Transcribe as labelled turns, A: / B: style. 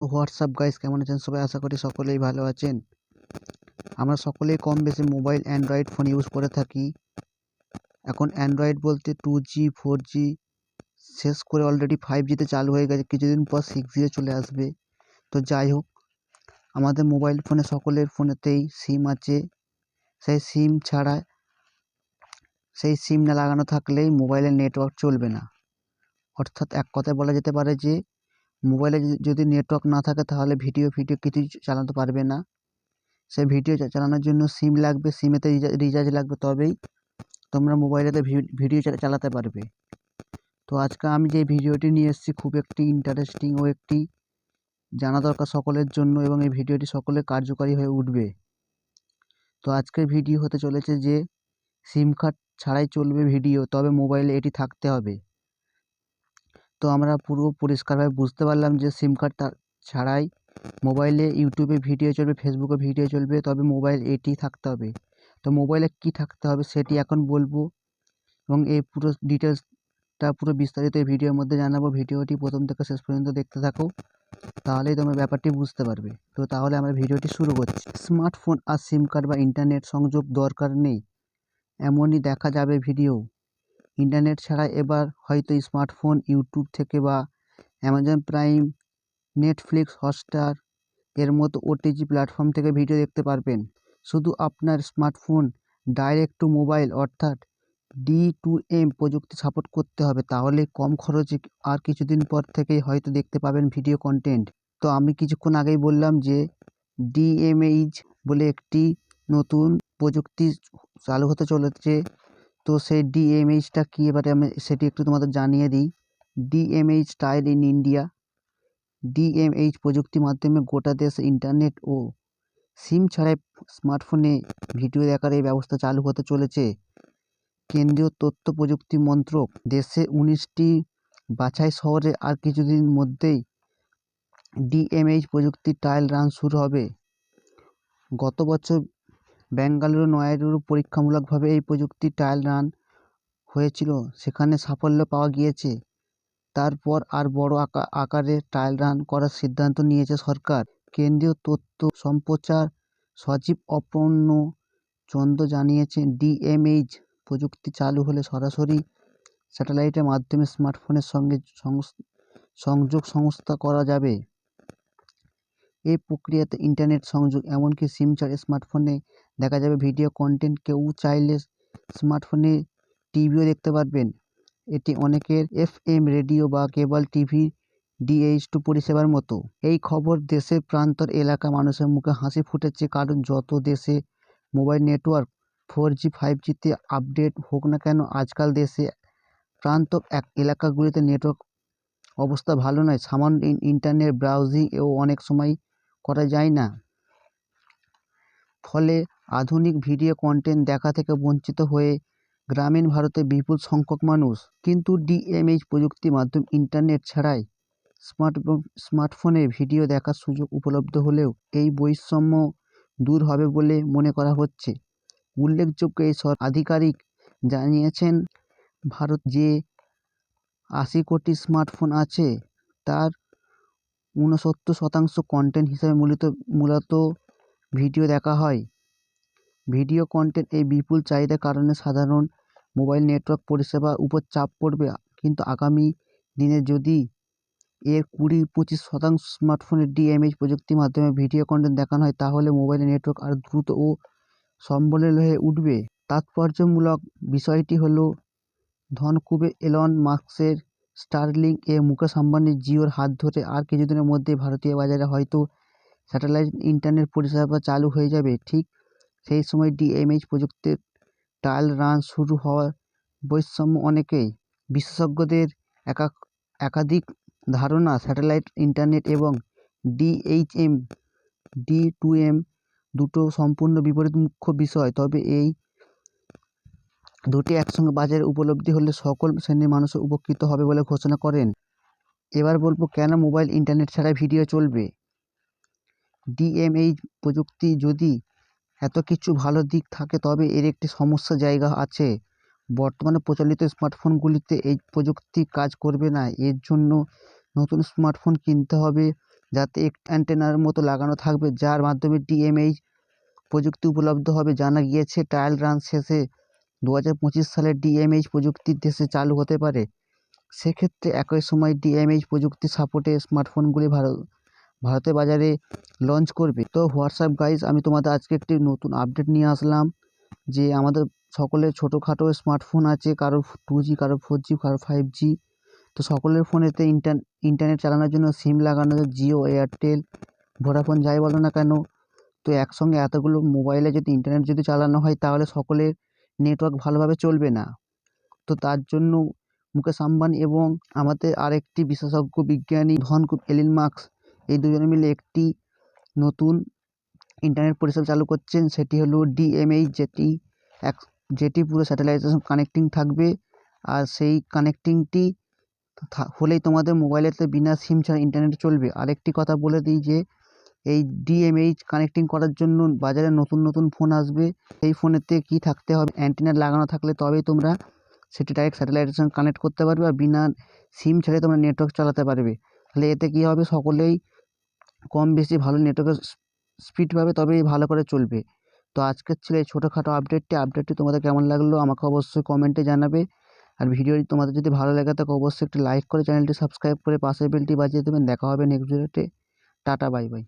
A: WhatsApp guys কেমন আছেন? সবাই আশা করি সকলেই ভালো আছেন। আমরা সকলেই কম বেশি মোবাইল অ্যান্ড্রয়েড ফোন ইউজ করে থাকি। এখন অ্যান্ড্রয়েড বলতে টু জি ফোর জি শেষ করে অলরেডি ফাইভ জিতে চালু হয়ে গেছে, কিছুদিন পর সিক্স জিতে চলে আসবে। তো যাই হোক, আমাদের মোবাইল ফোনে সকলের ফোনেতেই সিম আছে। সেই সিম ছাড়া, সেই সিম না লাগানো থাকলেই মোবাইলের নেটওয়ার্ক চলবে না। অর্থাৎ এক কথায় বলা যেতে পারে যে মোবাইলে যদি নেটওয়ার্ক না থাকে তাহলে ভিডিও ফিডিও কিছুই চালাতে পারবে না। সে ভিডিও চালানোর জন্য সিম লাগবে সিমেতে রিচার্জ লাগবে তবেই তোমরা মোবাইলেতে ভিডিও চালাতে পারবে। তো আজকে আমি যে ভিডিওটি নিয়ে এসেছি খুব একটি ইন্টারেস্টিং ও একটি জানা দরকার সকলের জন্য এবং এই ভিডিওটি সকলে কার্যকারী হয়ে উঠবে। তো আজকের ভিডিও হতে চলেছে যে সিম কার্ড ছাড়াই চলবে ভিডিও তবে মোবাইলে এটি থাকতে হবে। তো আমরা পুরো পরিষ্কারভাবে বুঝতে পারলাম যে সিম কার্ড তার ছাড়াই মোবাইলে ইউটিউবে ভিডিও চলবে ফেসবুকে ভিডিও চলবে, তবে মোবাইল এটি থাকতে হবে। তো মোবাইলে কি থাকতে হবে সেটি এখন বলব এবং এই পুরো ডিটেলসটা পুরো বিস্তারিত এই ভিডিওর মধ্যে জানাব। ভিডিওটি প্রথম থেকে শেষ পর্যন্ত দেখতে থাকো, তাহলেই তোমরা ব্যাপারটি বুঝতে পারবে। তো তাহলে আমরা ভিডিওটি শুরু করছি। স্মার্টফোন আর সিম কার্ড বা ইন্টারনেট সংযোগ দরকার নেই, এমনই দেখা যাবে ভিডিও ইন্টারনেট ছাড়া এবার হয়তো স্মার্টফোন, ইউটিউব থেকে বা অ্যামাজন প্রাইম, নেটফ্লিক্স, হটস্টার এর মতো ওটিজি প্ল্যাটফর্ম থেকে ভিডিও দেখতে পারবেন। শুধু আপনার স্মার্টফোন, ডাইরেক্ট টু মোবাইল অর্থাৎ ডি টু এম প্রযুক্তি সাপোর্ট করতে হবে। তাহলে কম খরচে আর কিছুদিন পর থেকেই হয়তো দেখতে পাবেন ভিডিও কন্টেন্ট। তো আমি কিছুক্ষণ আগেই বললাম যে ডিএমএইচ বলে একটি নতুন প্রযুক্তি চালু হতে চলেছে। তো সেই ডিএমএইচটা কী? এবারে আমি সেটি একটু তোমাদের জানিয়ে দিই। DMH style in India DMH প্রযুক্তির মাধ্যমে গোটা দেশে ইন্টারনেট ও সিম ছাড়াই স্মার্টফোনে ভিডিও দেখার এই ব্যবস্থা চালু হতে চলেছে। কেন্দ্রীয় তথ্য প্রযুক্তি মন্ত্রক দেশে উনিশটি বাছাই শহরে আর কিছুদিন মধ্যেই ডিএমএইচ প্রযুক্তির ট্রায়াল রান শুরু হবে। গত বছর বেঙ্গালুরু নয়ারুরু পরীক্ষামূলকভাবে এই প্রযুক্তি ট্রায়াল রান হয়েছিল। সেখানে সাফল্য পাওয়া গিয়েছে। তারপর আর বড় আকারে ট্রায়াল রান করার সিদ্ধান্ত নিয়েছে সরকার। কেন্দ্রীয় তথ্য সম্প্রচার সচিব অপর্ণ চন্দ্র জানিয়েছেন, ডিএমএইচ প্রযুক্তি চালু হলে সরাসরি স্যাটেলাইটের মাধ্যমে স্মার্টফোনের সঙ্গে সংযোগ সংস্থা করা যাবে। এই প্রক্রিয়াতে ইন্টারনেট সংযোগ, এমনকি সিম ছাড়া স্মার্টফোনে দেখা যাবে ভিডিও কন্টেন্ট কেউ চাইলে স্মার্টফোনে টিভিও দেখতে পারবেন। এটি অনেকের এফএম রেডিও বা কেবল টিভি ডিএইচ টু পরিষেবার মতো। এই খবর দেশের প্রান্তর এলাকা মানুষের মুখে হাসি ফুটেছে, কারণ যত দেশে mobile network four G five জিতে আপডেট হোক না কেন, আজকাল দেশে প্রান্ত এক এলাকাগুলিতে নেটওয়ার্ক অবস্থা ভালো নয়। সামান্য ইন্টারনেট ব্রাউজিং এও অনেক সময় করা যায় না। ফলে আধুনিক ভিডিও কন্টেন্ট দেখা থেকে বঞ্চিত হয়ে গ্রামীণ ভারতে বিপুল সংখ্যক মানুষ। কিন্তু ডিএমএইচ প্রযুক্তির মাধ্যমে ইন্টারনেট ছাড়াই স্মার্ট স্মার্টফোনে ভিডিও দেখার সুযোগ উপলব্ধ হলেও এই বৈষম্য দূর হবে বলে মনে করা হচ্ছে। উল্লেখযোগ্য এই সর আধিকারিক জানিয়েছেন, ভারত যে আশি কোটি স্মার্টফোন আছে, তার ঊনসত্তর শতাংশ কন্টেন্ট হিসাবে মূলত মূলত ভিডিও দেখা হয়। ভিডিও কন্টেন্ট এই বিপুল চাহিদার কারণে সাধারণ মোবাইল নেটওয়ার্ক পরিষেবার উপর চাপ পড়বে। কিন্তু আগামী দিনে যদি এর কুড়ি পঁচিশ শতাংশ স্মার্টফোনের ডিএমএইচ প্রযুক্তির মাধ্যমে ভিডিও কন্টেন্ট দেখানো হয়, তাহলে মোবাইল নেটওয়ার্ক আরও দ্রুত ও সম্বলের হয়ে উঠবে। তাৎপর্যমূলক বিষয়টি হলো ধনকুবে এলন মাস্কের স্টারলিংক এ মুকেশ আম্বানি জিওর হাত ধরে আর কিছুদিনের মধ্যেই ভারতীয় বাজারে হয়তো স্যাটেলাইট ইন্টারনেট পরিষেবা চালু হয়ে যাবে। ঠিক সেই সময় ডিএমএইচ প্রযুক্তির ট্রায়াল রান শুরু হওয়ার বৈষম্য অনেকেই। বিশেষজ্ঞদের একাক, একাধিক ধারণা স্যাটেলাইট ইন্টারনেট এবং ডিএইচএম ডি টু এম দুটো সম্পূর্ণ বিপরীত মুখ্য বিষয়। তবে এই দুটি একসঙ্গে বাজারে উপলব্ধি হলে সকল শ্রেণির মানুষ উপকৃত হবে বলে ঘোষণা করেন। এবার বলব কেন মোবাইল ইন্টারনেট ছাড়া ভিডিও চলবে? ডিএমএইচ প্রযুক্তি যদি এত কিছু ভালো দিক থাকে তবে এর একটি সমস্যা জায়গা আছে। বর্তমানে প্রচলিত স্মার্টফোনগুলিতে এই প্রযুক্তি কাজ করবে না। এর জন্য নতুন স্মার্টফোন কিনতে হবে যাতে এক অ্যান্টেনার মতো লাগানো থাকবে, যার মাধ্যমে ডিএমএইচ প্রযুক্তি উপলব্ধ হবে। জানা গিয়েছে, ট্রায়াল রান শেষে দু হাজার পঁচিশ সালে ডিএমএইচ প্রযুক্তি দেশে চালু হতে পারে। সেক্ষেত্রে একই সময় ডিএমএইচ প্রযুক্তি সাপোর্টে স্মার্টফোনগুলি ভারত ভারতের বাজারে লঞ্চ করবে। তো হোয়াটসঅ্যাপ গাইজ আমি তোমাদের আজকে একটি নতুন আপডেট নিয়ে আসলাম যে আমাদের সকলের ছোটোখাটো স্মার্টফোন আছে কারও টু জি কারও ফোর জি কারও ফাইভ জি তো সকলের ফোনেতে ইন্টার ইন্টারনেট চালানোর জন্য সিম লাগানো জিও এয়ারটেল ভোডাফোন যাই বলো না কেন। তো একসঙ্গে এতগুলো মোবাইলে যদি ইন্টারনেট যদি চালানো হয়, তাহলে সকলের নেটওয়ার্ক ভালোভাবে চলবে না। তো তার জন্য মুকেশ আম্বানি এবং আমাদের আরেকটি বিশেষজ্ঞ বিজ্ঞানী ধনকুপ এলিন মার্কস এই দুজনে মিলে একটি নতুন ইন্টারনেট পরিষেবা চালু করছেন। সেটি হলো ডিএমএইচ যেটি এক, যেটি পুরো স্যাটেলাইটের সঙ্গে কানেক্টিং থাকবে। আর সেই কানেক্টিংটি হলেই তোমাদের মোবাইলেতে বিনা সিম ছাড়া ইন্টারনেট চলবে। আরেকটি কথা বলে দিই যে, এই ডিএমএইচ কানেক্টিং করার জন্য বাজারে নতুন নতুন ফোন আসবে। সেই ফোনেতে কী থাকতে হবে? অ্যান্টেনা লাগানো থাকলে তবেই তোমরা সেটি ডাইরেক্ট স্যাটেলাইটের সঙ্গে কানেক্ট করতে পারবে। আর বিনা সিম ছাড়াই তোমরা নেটওয়ার্ক চালাতে পারবে। তাহলে এতে কী হবে? সকলেই কম বেশি ভালো নেটওয়ার্কের স্পিড পাবে তবেই ভালো করে চলবে। তো আজকের ছিল এই ছোটোখাটো আপডেটটি আপডেটটি তোমাদের কেমন লাগল আমাকে অবশ্যই কমেন্টে জানাবে। আর ভিডিওটি তোমাদের যদি ভালো লাগে থাকে অবশ্যই একটি লাইক করে চ্যানেলটি সাবস্ক্রাইব করে পাশের বেলটি বাজিয়ে দেবেন। দেখা হবে নেক্সট ভিডিওতে টাটা বাই বাই